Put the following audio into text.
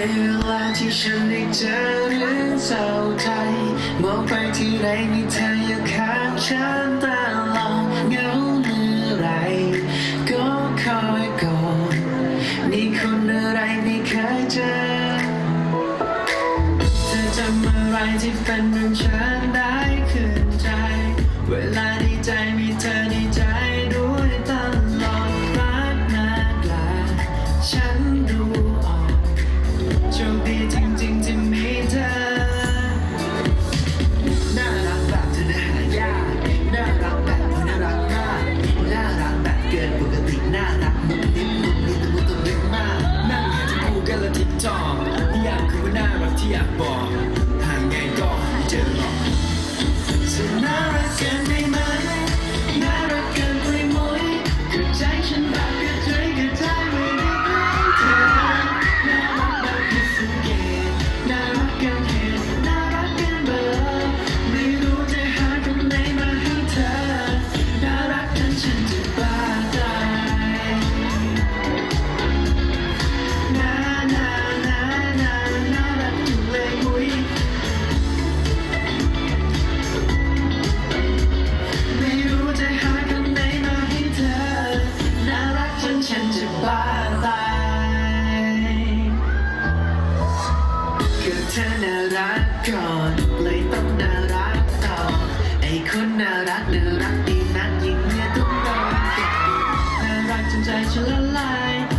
ใเวลาที่ฉันได้เจอเรื่องเศร้าใจมองไปที่ไรมีเธออยู่ข้างฉันตลอดเงาเมื่อไรก็คอยกอดมีคนอะไรไม่เคยเจอ เธอจำอะไรที่เป็นเหมือนฉันได้ ธอน่ารักก่อน เลยต้องน่ารักต่อ ไอ้คนน่ารักน่ารักดีนักยิ่งเมื่อต้องโดนก่น่ารักจนใจฉันละลาย